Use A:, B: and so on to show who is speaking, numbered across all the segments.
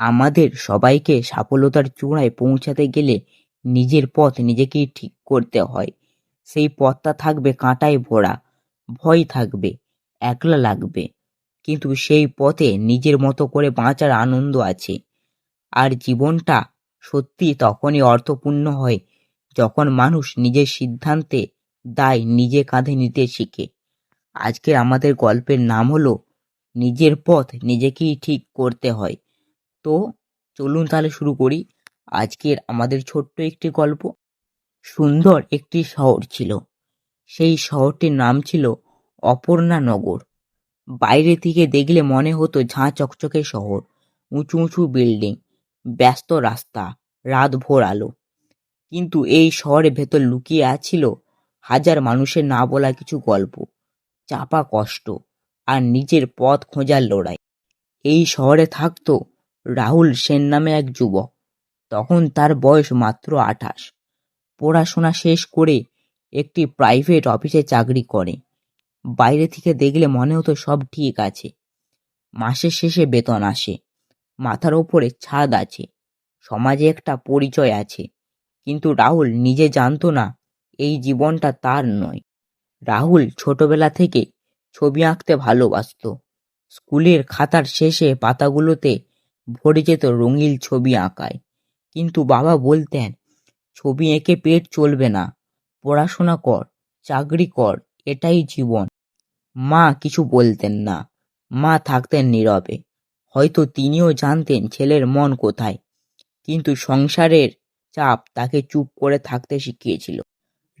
A: আমাদের সবাইকে সফলতার চূড়ায় পৌঁছাতে গেলে নিজের পথ নিজেকেই ঠিক করতে হয়। সেই পথটা থাকবে কাঁটায় ভরা, ভয় থাকবে, একলা লাগবে। কিন্তু সেই পথে নিজের মতো করে বাঁচার আনন্দ আছে। আর জীবনটা সত্যি তখনই অর্থপূর্ণ হয় যখন মানুষ নিজের সিদ্ধান্তে দায় নিজে কাঁধে নিতে শিখে। আজকের আমাদের গল্পের নাম হলো, নিজের পথ নিজেকেই ঠিক করতে হয়। তো চলুন তাহলে শুরু করি। আজকের আমাদের ছোট্ট একটি গল্প। সুন্দর একটি শহর ছিল। সেই শহরটির নাম ছিল অপর্ণা নগর। বাইরে থেকে দেখলে মনে হতো ঝাঁ চকচকে শহর, উঁচু উঁচু বিল্ডিং, ব্যস্ত রাস্তা, রাত ভোর আলো। কিন্তু এই শহরের ভেতর লুকিয়ে আছিল হাজার মানুষের না বলা কিছু গল্প, চাপা কষ্ট আর নিজের পথ খোঁজার লড়াই। এই শহরে থাকতো রাহুল সেন নামে এক যুবক। তখন তার বয়স মাত্র আঠাশ। পড়াশোনা শেষ করে একটি প্রাইভেট অফিসে চাকরি করে। বাইরে থেকে দেখলে মনে হতো সব ঠিক আছে। মাসের শেষে বেতন আসে। মাথার ওপরে ছাদ আছে। সমাজে একটা পরিচয় আছে। কিন্তু রাহুল নিজে জানতো না এই জীবনটা তার নয়। রাহুল ছোটবেলা থেকে ছবি আঁকতে ভালোবাসত। স্কুলের খাতার শেষে পাতাগুলোতে ভরে যেত রঙিন ছবি আঁকায়। কিন্তু বাবা বলতেন, ছবি এঁকে পেট চলবে না। পড়াশোনা কর, চাকরি কর, এটাই জীবন। মা কিছু বলতেন না। মা থাকতেন নীরবে। হয়তো তিনিও জানতেন ছেলের মন কোথায়। কিন্তু সংসারের চাপ তাকে চুপ করে থাকতে শিখিয়েছিল।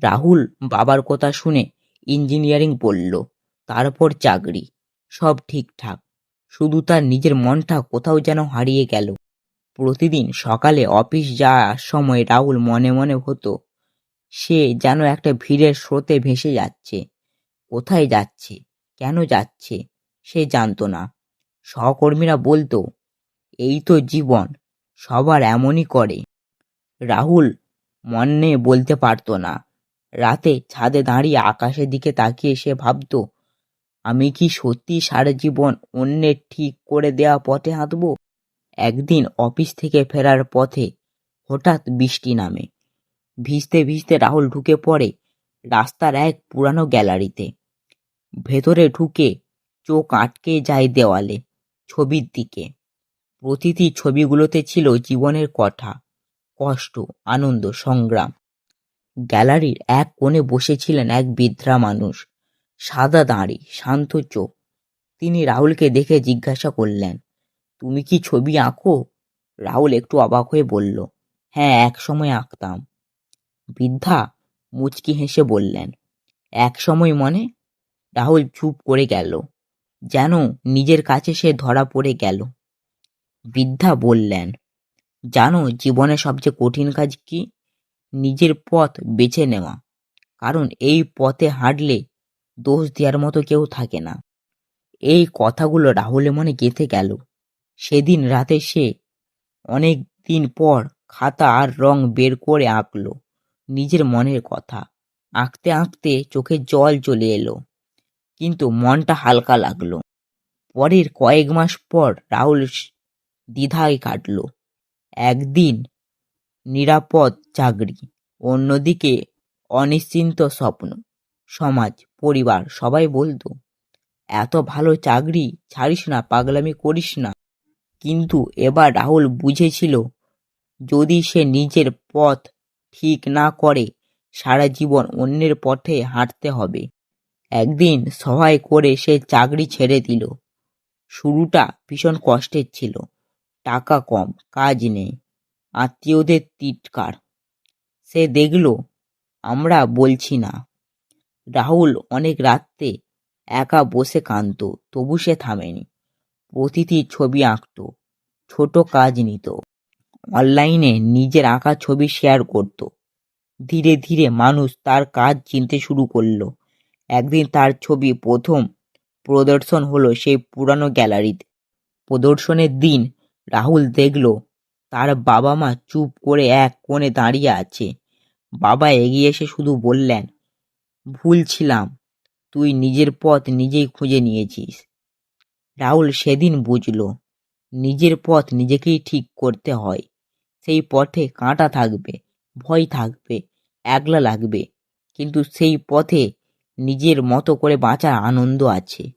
A: রাহুল বাবার কথা শুনে ইঞ্জিনিয়ারিং পড়ল, তারপর চাকরি, সব ঠিকঠাক। শুধু তার নিজের মনটা কোথাও যেন হারিয়ে গেল। প্রতিদিন সকালে অফিস যাওয়ার সময় রাহুল মনে মনে হতো, সে যেন একটা ভিড়ের স্রোতে ভেসে যাচ্ছে। কোথায় যাচ্ছে? কেন যাচ্ছে? সে জানতো না। সহকর্মীরা বলতো, এই তো জীবন, সবার এমনই করে। রাহুল মনে বলতে পারতো না। রাতে ছাদে দাঁড়িয়ে আকাশের দিকে তাকিয়ে সে ভাবতো আমি কি সত্যি সারা জীবন অন্যের ঠিক করে দেওয়া পথে হাঁটব? একদিন অফিস থেকে ফেরার পথে হঠাৎ বৃষ্টি নামে। ভিজতে ভিজতে রাহুল ঢুকে পড়ে রাস্তার এক পুরানো গ্যালারিতে। ভেতরে ঢুকে চোখ আটকে যায় দেওয়ালে, ছবির দিকে। প্রতিটি ছবিগুলোতে ছিল জীবনের কথা, কষ্ট, আনন্দ, সংগ্রাম। গ্যালারির এক কোণে বসেছিলেন এক বৃদ্ধা মানুষ। সাদা দাঁড়ি, শান্ত চোখ। তিনি রাহুলকে দেখে জিজ্ঞাসা করলেন, তুমি কি ছবি আঁকো? রাহুল একটু অবাক হয়ে বলল হ্যাঁ এক সময় আঁকতাম। বৃদ্ধা মুচকি হেসে বললেন, এক সময় মনে? রাহুল চুপ করে গেল, যেন নিজের কাছে সে ধরা পড়ে গেল। বৃদ্ধা বললেন, জানো, জীবনে সবচেয়ে কঠিন কাজ কি? নিজের পথ বেছে নেওয়া। কারণ এই পথে হাঁটলে দোষ দেওয়ার মতো কেউ থাকে না। এই কথাগুলো রাহুলের মনে গেঁথে গেল। সেদিন রাতে সে অনেক দিন পর খাতা আর রং বের করে আঁকলো। নিজের মনের কথা। আঁকতে আঁকতে চোখে জল চলে এলো। কিন্তু মনটা হালকা লাগল। পরের কয়েক মাস পর রাহুল দ্বিধায় কাটল। একদিন নিরাপদ চাকরি, অন্যদিকে অনিশ্চিন্ত স্বপ্ন। সমাজ, পরিবার, সবাই বলতো, এত ভালো চাকরি ছাড়িস না, পাগলামি করিস না। কিন্তু এবার রাহুল বুঝেছিল, যদি সে নিজের পথ ঠিক না করে, সারা জীবন অন্যের পথে হাঁটতে হবে। একদিন সহায় করে সে চাকরি ছেড়ে দিল। শুরুটা ভীষণ কষ্টের ছিল। টাকা কম, কাজ নেই, আত্মীয়দের তিটকার। সে দেখল, আমরা বলছি না। রাহুল অনেক রাত্রে একা বসে কাঁদত, তবু সে থামেনি। প্রতিটি ছবি আঁকত, ছোট কাজ নিত। অনলাইনে নিজের আঁকা ছবি শেয়ার করত। ধীরে ধীরে মানুষ তার কাজ চিনতে শুরু করল। একদিন তার ছবি প্রথম প্রদর্শন হলো সেই পুরানো গ্যালারিতে। প্রদর্শনের দিন রাহুল দেখল তার বাবা মা চুপ করে এক কোণে দাঁড়িয়ে আছে। বাবা এগিয়ে এসে শুধু বললেন ভুল ছিলাম তুই নিজের পথ নিজেই খুঁজে নিয়েছিস। রাহুল সেদিন বুঝল, নিজের পথ নিজেকেই ঠিক করতে হয়। সেই পথে কাঁটা থাকবে, ভয় থাকবে, একলা লাগবে। কিন্তু সেই পথে নিজের মতো করে বাঁচার আনন্দ আছে।